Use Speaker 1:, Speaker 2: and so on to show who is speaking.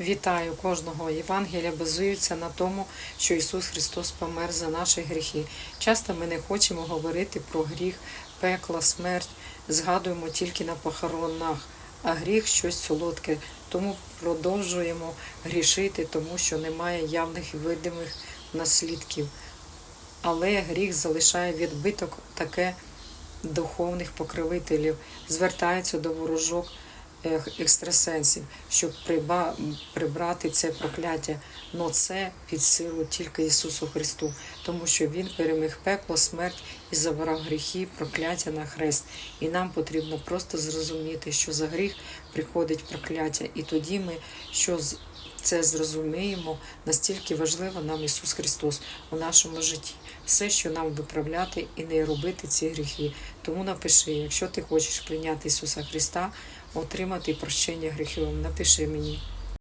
Speaker 1: Вітаю кожного. Євангелія базується на тому, що Ісус Христос помер за наші гріхи. Часто ми не хочемо говорити про гріх, пекла, смерть, згадуємо тільки на похоронах, а гріх щось солодке, тому продовжуємо грішити, тому що немає явних видимих наслідків. Але гріх залишає відбиток таке духовних покровителів, звертаються до ворожок екстрасенсів, щоб прибрати це прокляття. Но це під силу тільки Ісусу Христу, тому що Він переміг пекло, смерть і забрав гріхи, прокляття на хрест. І нам потрібно просто зрозуміти, що за гріх приходить прокляття. І тоді ми що це зрозуміємо, настільки важливо нам Ісус Христос у нашому житті. Все, що нам виправляти і не робити ці гріхи. Тому напиши, якщо ти хочеш прийняти Ісуса Христа, отримати прощення гріхів, напиши мені.